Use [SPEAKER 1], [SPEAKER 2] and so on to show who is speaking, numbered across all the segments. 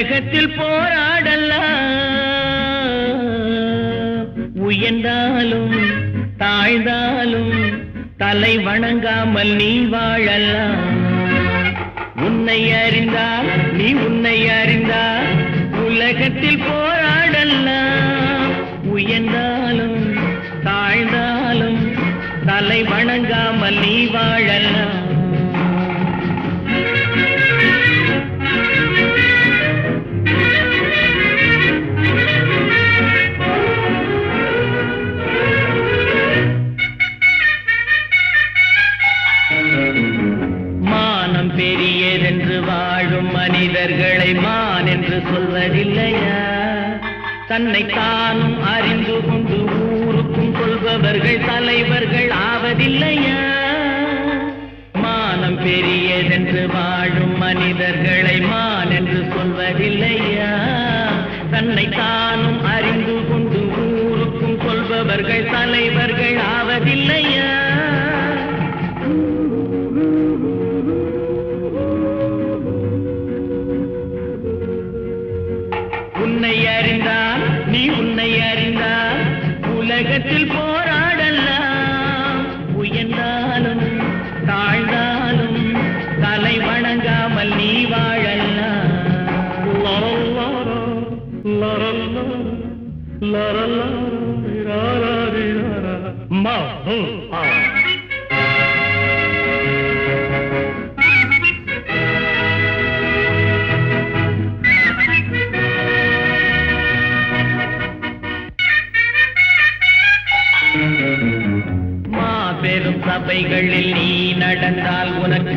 [SPEAKER 1] உலகத்தில் போ பிறர்களை மான் என்று சொல்வதில்லையா? தன்னை தானும் அறிந்து கொண்டு ஊருக்கும் சொல்பவர்கள் தலைவர்கள் ஆவதில்லை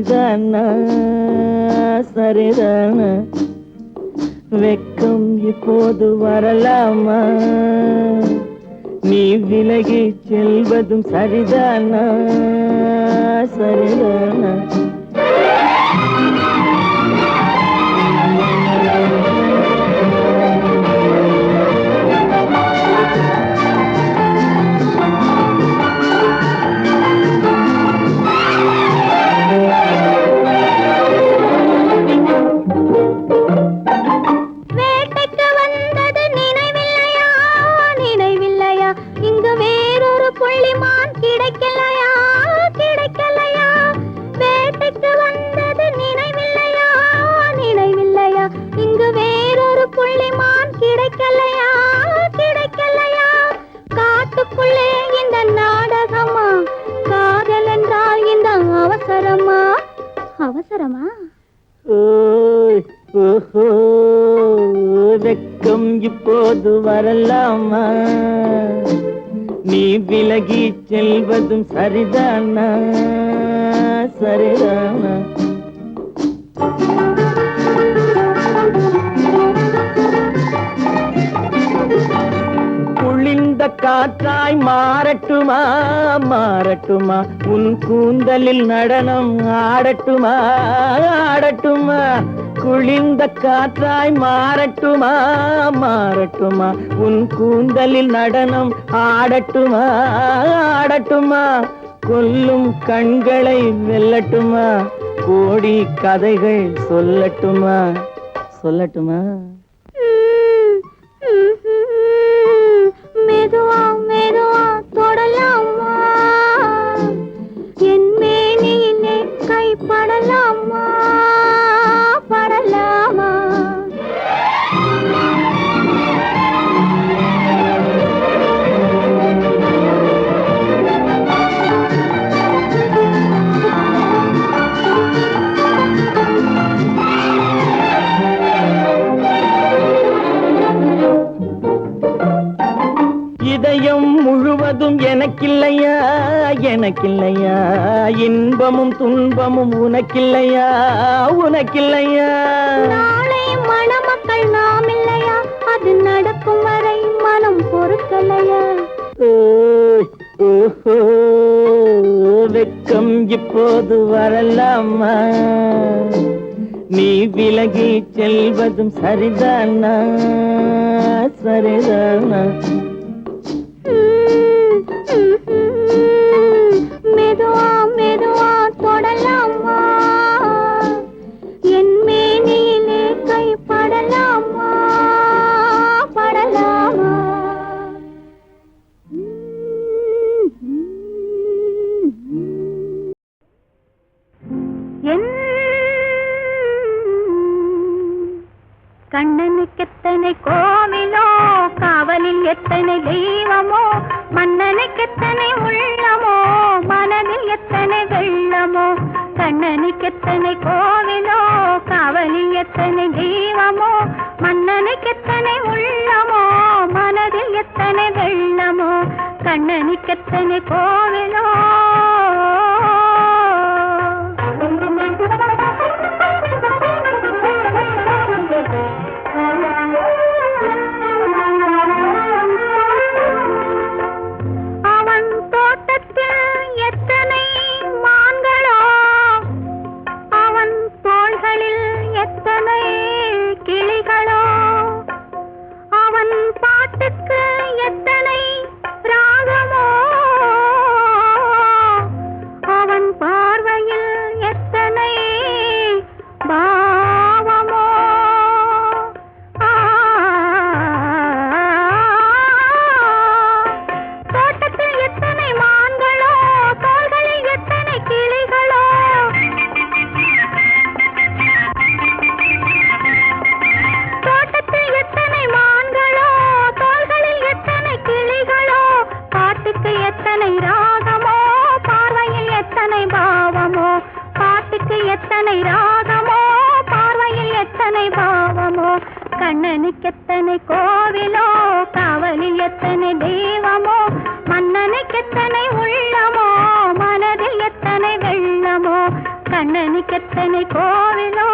[SPEAKER 1] சரிதான சரிதான. வெக்கம் இப்போது வரலாமா? நீ விலகி செல்வதும் சரிதானா? சரிதானா.
[SPEAKER 2] அவசரமா?
[SPEAKER 1] வெக்கம் இப்போது வரலாமா? நீ விலகி செல்வதும் சரிதானா? சரிதானா? காற்றாய் மாறட்டுமா? மாறட்டுமா? உன் கூந்தலில் நடனம் ஆடட்டுமா? ஆடட்டுமா? குளிர்ந்த காற்றாய் மாறட்டுமா? மாறட்டுமா? உன் கூந்தலில் நடனம் ஆடட்டுமா? ஆடட்டுமா? கொல்லும் கண்களை வெல்லட்டுமா? கோடி கதைகள் சொல்லட்டுமா? சொல்லட்டுமா?
[SPEAKER 2] மெதுவா மெதுவா தொடலாம்.
[SPEAKER 1] இன்பமும் துன்பமும் உனக்கில்லையா? உனக்கில்லையா?
[SPEAKER 2] நாளை மணமக்கள் நாம் இல்லையா? அது நடக்கும் வரை மனம் பொறுக்கலையா?
[SPEAKER 1] வெட்கம் இப்போது வரலாமா? நீ விலகி செல்வதும் சரிதானா? சரிதானா?
[SPEAKER 2] தொடலாமா என் மேனியிலே கை படலாமா? படலாமா? என் கண்ணனுக்கெத்தனை கோவிலோ அவனில் எத்தனை தெய்வமோ மன்னனுக்கு எத்தனை உள்ளமோ மனதில் எத்தனை வெள்ளமோ கண்ணனுக்கு எத்தனை கோவிலோ காவலில் எத்தனை தெய்வமோ மன்னனுக்கு எத்தனை உள்ளமோ மனதில் எத்தனை வெள்ளமோ கண்ணனுக்கு எத்தனை கோவிலோ. பாட்டுக்கு எத்தனை ராகமோ பார்வையில் எத்தனை பாவமோ கண்ணனுக்கு எத்தனை கோவிலோ காவலில் எத்தனை தெய்வமோ மன்னனுக்கு எத்தனை உள்ளமோ மனதில் எத்தனை வெள்ளமோ கண்ணனுக்கு எத்தனை கோவிலோ.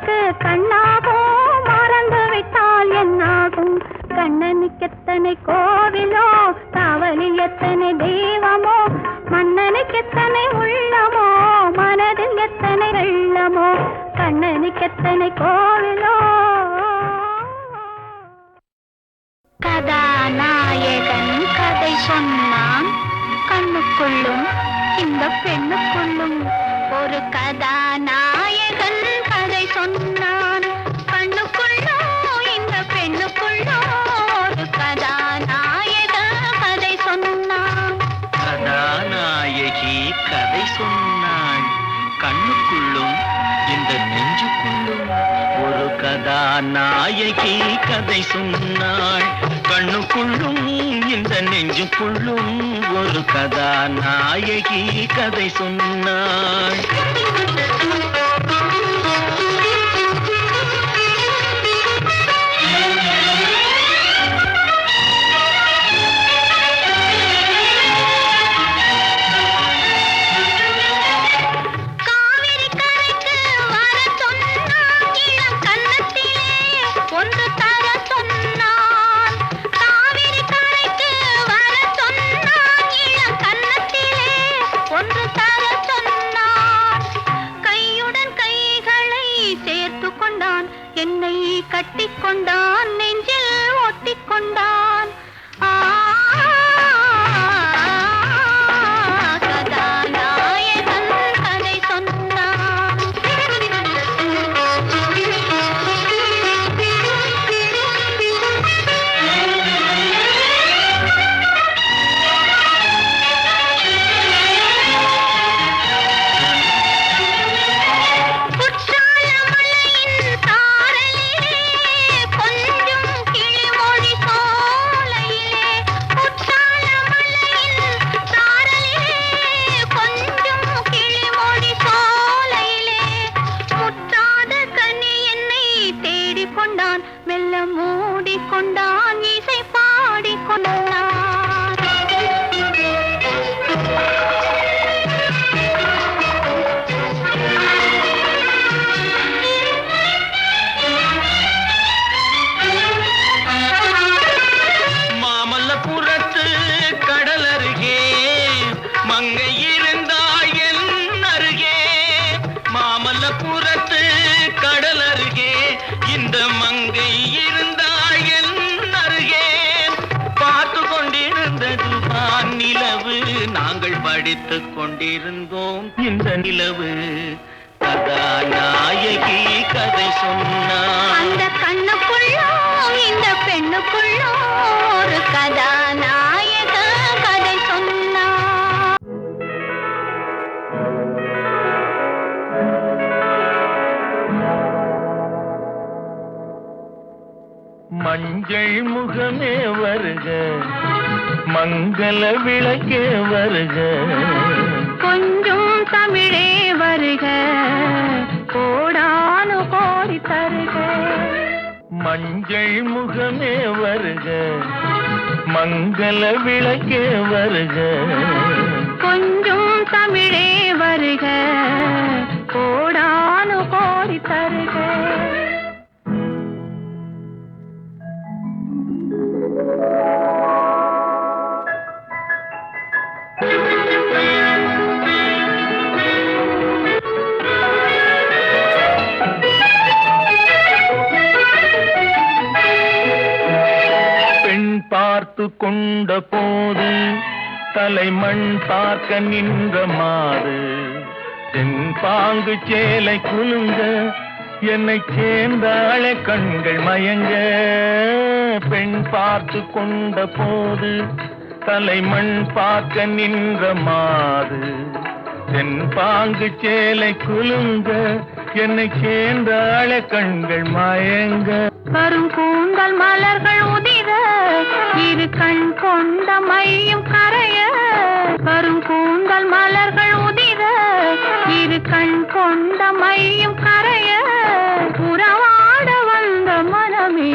[SPEAKER 2] கண்ணுக்கு கண்ணாகும் மறந்து விட்டால் என்னாகும்? கண்ணனுக்கு எத்தனை கோவிலோ? காவலில் எத்தனை தெய்வமோ? மன்னனுக்கு எத்தனை உள்ளமோ? மனதில் எத்தனை வெள்ளமோ? கண்ணனுக்கு எத்தனை கோவிலோ? கதாநாயகன் கதை சொன்னான். கண்ணுக்குள்ளும் இந்த பெண்ணுக்குள்ளும் ஒரு கதாநாயகன்.
[SPEAKER 1] கதாநாயகி கதை சொன்னாள். கண்ணுக்குள்ளும் இந்த நெஞ்சுக்குள்ளும் ஒரு கதா நாயகி கதை சொன்னாள். கொண்டிருந்தோம். இந்த நிலவு கதாநாயகி கதை சொன்னாள்
[SPEAKER 2] அந்த கண்ணுக்குள்ளோ இந்த பெண்ணுக்குள்ளோ ஒரு கதாநாயக கதை சொன்னான்
[SPEAKER 1] மஞ்சள் முகமே வருக மங்கள விளக்கே வருக.
[SPEAKER 2] வருக கோடானு கோடி தருக.
[SPEAKER 1] மஞ்சள் முகமே வருக. மங்கள விளக்கே வருக.
[SPEAKER 2] கொஞ்சம் தமிழே வருக. கோடானு கோடி தருக.
[SPEAKER 1] பார்த்து கொண்ட போது தலைமண் பார்க்க நின்ற மாறு. தென் பாங்கு சேலை குலுங்க என்னை சேர்ந்தாள கண்கள் மயங்க. பெண் பார்த்து கொண்ட போது தலைமண் பார்க்க நின்ற மாறு. தென் பாங்கு சேலை குலுங்க என்னை சேர்ந்தாள கண்கள் மயங்க.
[SPEAKER 2] கருங்கூந்தல் மலர்கள் உதி இரு கண் கொண்ட மையும் கரைய கருங்கூந்தல் மலர்கள் உதிர இரு கண் கொண்ட மையும் கரைய உறவாட வந்த மனமே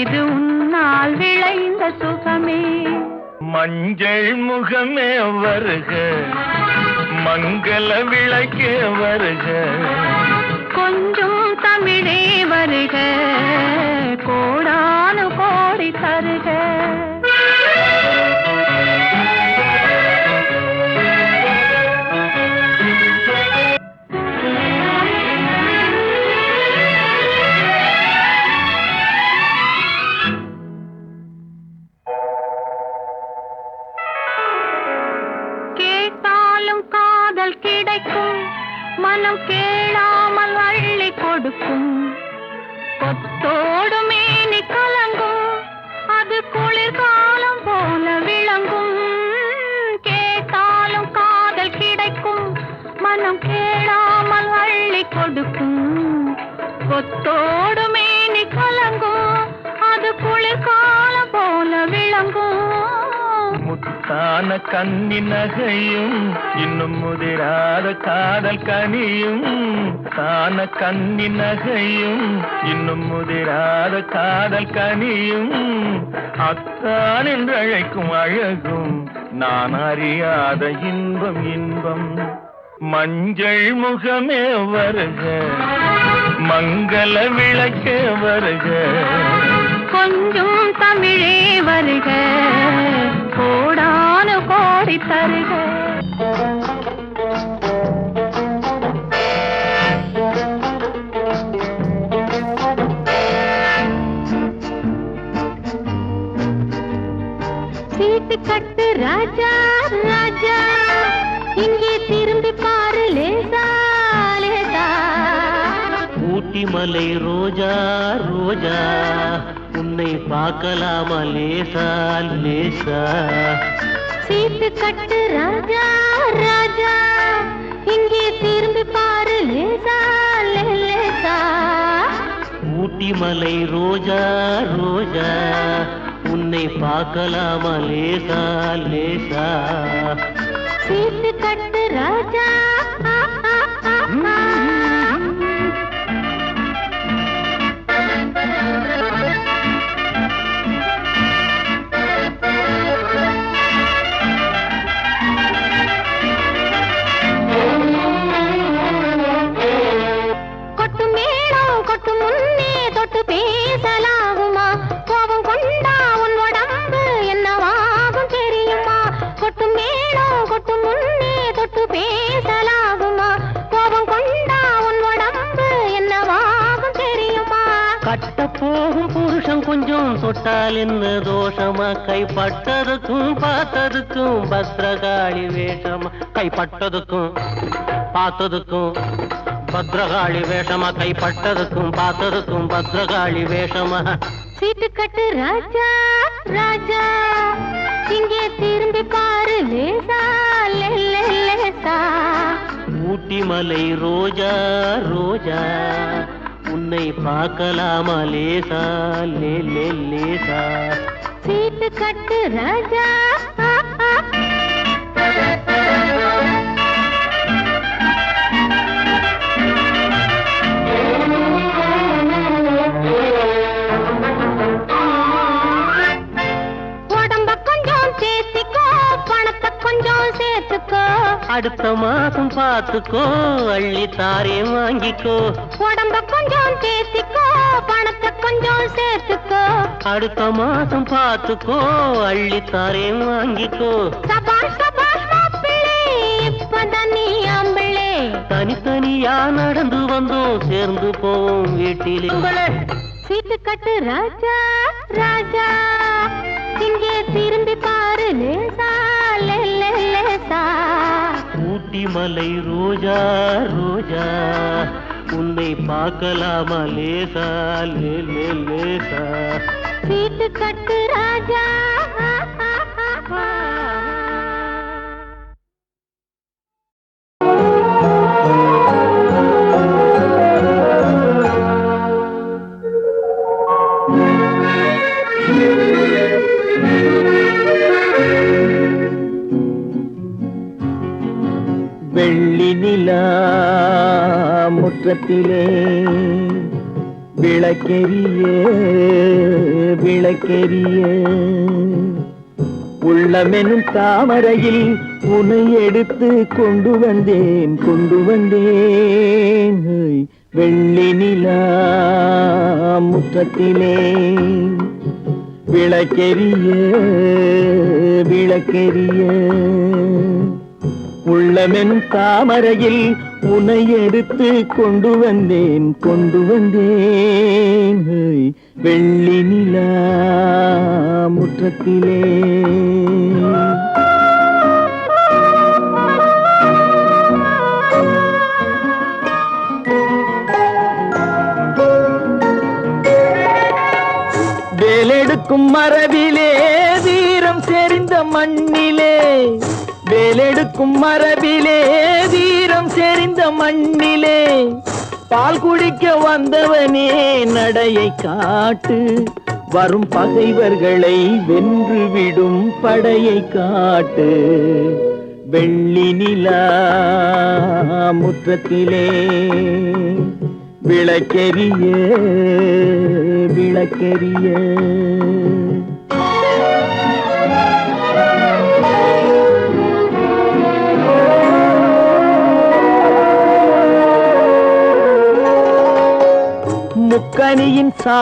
[SPEAKER 2] இது உன்னால் விளைந்த சுகமே.
[SPEAKER 1] மஞ்சள் முகமே வருக மங்கள விளக்கே வருக.
[SPEAKER 2] கொஞ்சம் தமிழே வருக கோடானு கோடி தருக கொத்தோடு மேனி கலங்கும். அது குளிர்கால போல விளங்கும்.
[SPEAKER 1] முத்தான கண்ணி நகையும் இன்னும் முதிராத காதல் கனியும். தான கண்ணி நகையும் இன்னும் முதிராத காதல் கனியும். அத்தான் என்று அழைக்கும் அழகும் நான் அறியாத இன்பம் இன்பம். மஞ்சள் முகமே வருக. மங்கள விளக்க வருக.
[SPEAKER 2] கொஞ்சம் தமிழே வருக. கோடானு கோடி தருக. சீட்டு கட்டு ராஜா.
[SPEAKER 3] மலை ரோஜா ரோஜா. உன்னை பார்க்கலாமா லேசா லேசா.
[SPEAKER 2] சீட்டு கட்டு ராஜா ராஜா. இங்கே திரும்பி பாரு லேசா லேசா.
[SPEAKER 3] ஊட்டி மலை ரோஜா ரோஜா. உன்னை பார்க்கலாமா லேசா லேசா.
[SPEAKER 2] சீட்டு
[SPEAKER 3] வேஷமா கைப்பட்டதுக்கும் பார்த்ததுக்கும் பத்ரகாளி வேஷமா கைப்பட்டதுக்கும் பார்த்ததுக்கும் பத்ரகாளி வேஷமா.
[SPEAKER 2] சீட்டு கட்டு ராஜா ராஜா இங்கே திரும்பி பாரு லேசா லேசா.
[SPEAKER 3] ஊட்டி மலை ரோஜா ரோஜா உன்னை பார்க்கலாமா லேசா லே லேசா.
[SPEAKER 2] சீட்டு கட்டு ராஜா
[SPEAKER 3] அடுத்த மாசம் பார்த்துக்கோ அள்ளி தாரே வாங்கிக்கோ.
[SPEAKER 2] உடம்ப கொஞ்சம் சேர்த்திக்கோ பணத்தை கொஞ்சம் சேர்த்துக்கோ.
[SPEAKER 3] அடுத்த மாசம் பார்த்துக்கோ அள்ளி தாரே வாங்கிக்கோ.
[SPEAKER 2] சபாஷ்
[SPEAKER 3] தனித்தனியா நடந்து வந்தோம். சேர்ந்து போவோம் வீட்டிலே.
[SPEAKER 2] சீட்டு கட்டு ராஜா ராஜா. இங்கே திரும்பி பாரு
[SPEAKER 3] ஊட்டி மலை ரோஜா ரோஜா. உன்னை பார்க்கலாமா லேசா லே லேசா.
[SPEAKER 2] சீட்டு கட்டு ராஜா.
[SPEAKER 1] முற்றத்திலே விளக்கெரிய விளக்கெரிய உள்ளமெனும் தாமரையில் உனை எடுத்து கொண்டு வந்தேன் கொண்டு வந்தேன். வெள்ளி நிலா முற்றத்திலே விளக்கெரிய விளக்கெரிய உள்ளமென் தாமரையில் உனை எடுத்து கொண்டு வந்தேன் கொண்டு வந்தேன். வெள்ளி நிலா முற்றத்திலே. வேலெடுக்கும் மரபிலே வீரம் செறிந்த மண்ணிலே. வேலெடுக்கும் மரபிலே வீரம் செறிந்த மண்ணிலே பால் குடிக்க வந்தவனே நடையை காட்டு. வரும் பகைவர்களை வென்று விடும் படையை காட்டு. வெள்ளி நிலா முற்றத்திலே விளக்கெரிய விளக்கெரிய முக்கனியின் சா